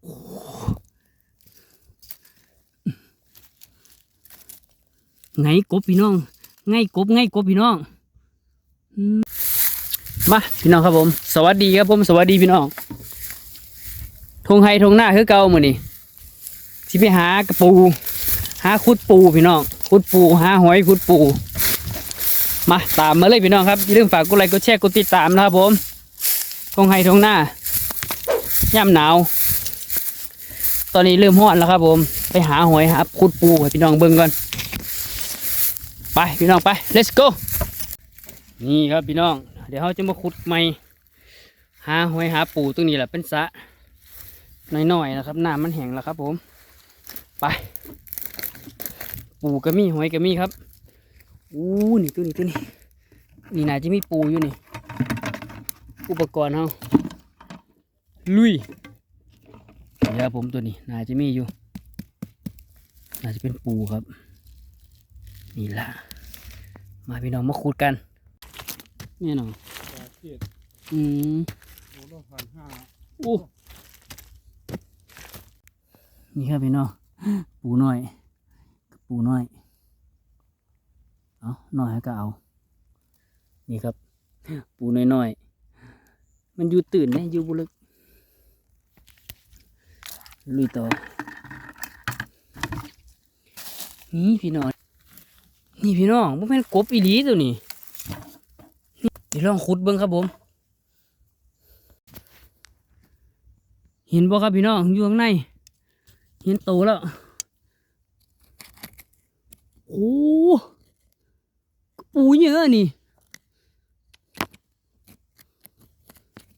ไงกบพี่น้องไงกบไงกบพี่น้องมาพี่น้องครับผม สวัสดีครับผมสวัสดีพี่น้องทงไฮทงหน้าคือเก่ามือนี่ที่ไปหากระปู หาคุดปูพี่น้องคุดปูหาหอยคุดปู มาตามมาเลยพี่น้องครับอย่าลืมฝากกดไลค์กดแชร์กดติดตามนะครับผมทงไฮทงหน้าย่ำหนาว ตอนนี้เริ่มฮอนแล้วครับผม ไปหาหอยหาคุดปูให้พี่น้องเบิ่งก่อน ไปพี่น้องไป let's go นี่ครับพี่น้อง เดี๋ยวเขาจะมาขุดใหม่หาหอยหาปูตรงนี้แหละเป็นสะน้อยๆนะครับน้ำมันแห้งแล้วครับ ผม ไป ปูก็มีหอยก็มีครับอู้นี่ตัวนี้ตัวนี้นี่น่าจะมีปูอยู่นี่ อุปกรณ์เขาลุย เดี๋ยวผมตัวนี้น่าจะมีอยู่ น่าจะเป็นปูครับ นี่ละมาพี่น้องมาขุดกันนี่น้องเจ็ดอืมโอ้โหนี่ครับพี่น้องปูน้อย ปูน้อยเอาน้อยก็เอา นี่ครับ ปูน้อยๆ มันอยู่ตื่นนะอยู่บุลึก ลุยต่อ นี่พี่น้อง นี่พี่น้องมันเป็นกบอีหลีตัวนี้นี่เดี๋ยวลองขุดเบิ้งครับผม เห็นบ่ครับพี่น้องอยู่ข้างใน เห็นโตแล้ว โอ้ปูเยอะนี่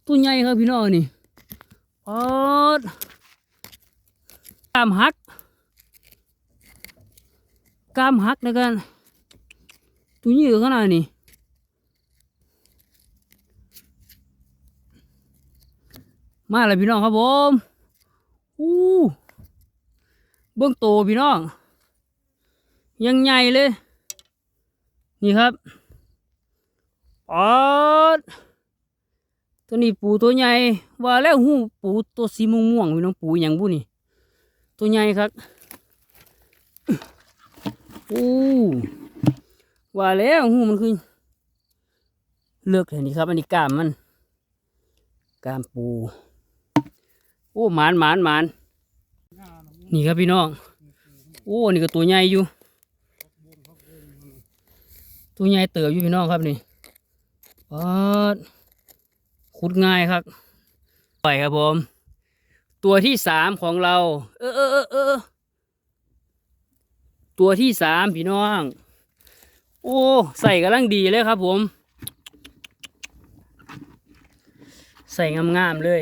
ตัวใหญ่ครับพี่น้องนี่ปอด กามหักกามหักนะกันตัวใหญ่ขนาดนี้มาเลยพี่น้องครับผมอู้เบื้องโตพี่น้อง ยังใหญ่เลย นี่ครับปอดตัวนี้ปูตัวใหญ่ ว่าแล้วหูปูตัวสีม่วงๆพี่น้องปูอย่างบุนี่ ตัวใหญ่ครับอู้ว่าแล้วหูมันคือเลือกเห็นนี่ครับ อันนี้ก้ามมันก้ามปูโอ้หมานหมานหมานนี่ครับพี่น้องโอ้นี่ก็ตัวใหญ่อยู่ ตัวใหญ่เติบอยู่พี่น้องครับนี่ปอดขุดง่ายครับปล่อยครับผม ตัวที่สามของเรา เออเออเออเออตัวที่สามพี่น้อง โอ้ใส่กำลังดีเลยครับผม ใส่งามๆเลย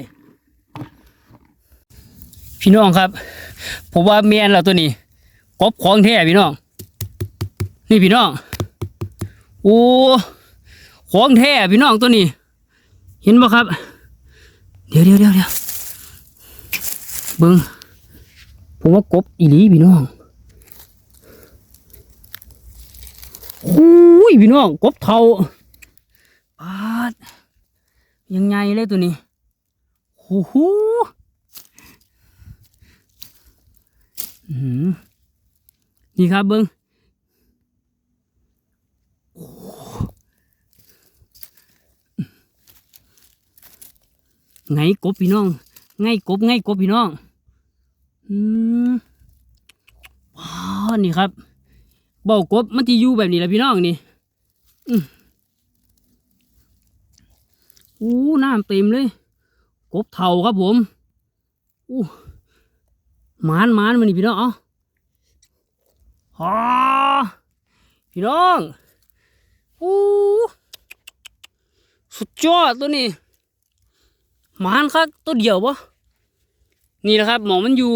พี่น้องครับ ผมว่าเมียนเราตัวนี้กบของแท้พี่น้อง นี่พี่น้อง โอ้ของแท้พี่น้องตัวนี้ เห็นบ่ครับ เดี๋ยวเดี๋ยวเดี๋ยว เบิ้งผมว่ากบอีหลีพี่น้องโอ้ยพี่น้องกบเทาปาดยังไงเลยตัวนี้โอ้โหหือนี่ครับเบิ้งไงกบพี่น้องไงกบไงกบพี่น้อง อืมว้าวนี่ครับ เบากบมันจะอยู่แบบนี้แหละพี่น้องนี่อืมอู้น้ำเต็มเลย กบเท่าครับผมอู้หมานหมานมันนี่พี่น้องเอ๋อฮาพี่น้องอู้สุดยอดตัวนี้หมานครับตัวเดียวปะ นี่นะครับหมองมันอยู่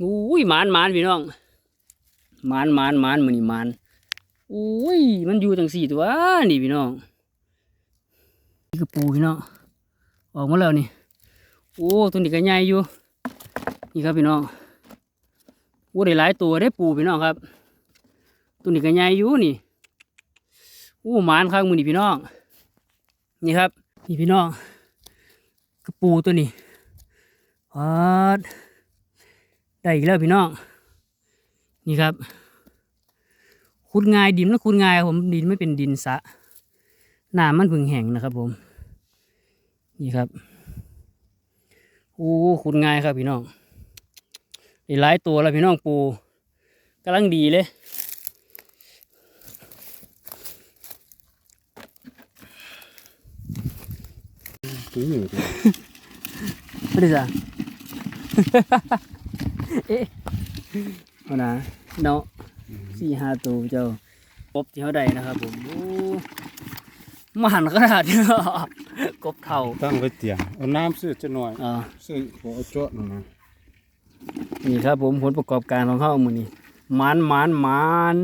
อุ้ยหมานหมานพี่น้องหมานหมานหมานมันนี่หมานอุ้ยมันอยู่จังสี่ตัวนี่พี่น้องนี่คือปูพี่น้องออกมาแล้วนี่โอ้ตัวนี้ก็ใหญ่อยู่ นี่ครับพี่น้องโอ้ได้หลายตัวได้ปูพี่น้องครับ ตัวนี้ก็ใหญ่อยู่นี่โอ้หมานข้างมือนี่พี่น้อง นี่ครับ นี่พี่น้อง คือปูตัวนี้วัดได้อีกแล้วพี่น้อง นี่ครับ ขุดง่ายดินมันขุดง่ายครับผมดินไม่เป็นดินสระน้ำมันพึ่งแห้งนะครับผม นี่ครับโอ้ขุดง่ายครับพี่น้องหลายตัวแล้วพี่น้องปูกำลังดีเลย ถึงหนึ่งไม่ได้จ้ะเอ๊ะเอานะเนาะสี่ห้าตัวเจ้าปบที่เขาได้นะครับผมโอ้มาหันขนาดนี้กบเท่าตั้งไว้เตียงเอาน้ำซื้อจะหน่อยอ่าซื้อหัวเจาะหน่อยนะนี่ครับผมผลประกอบการของเขาหมือนี้หมานหมานหมาน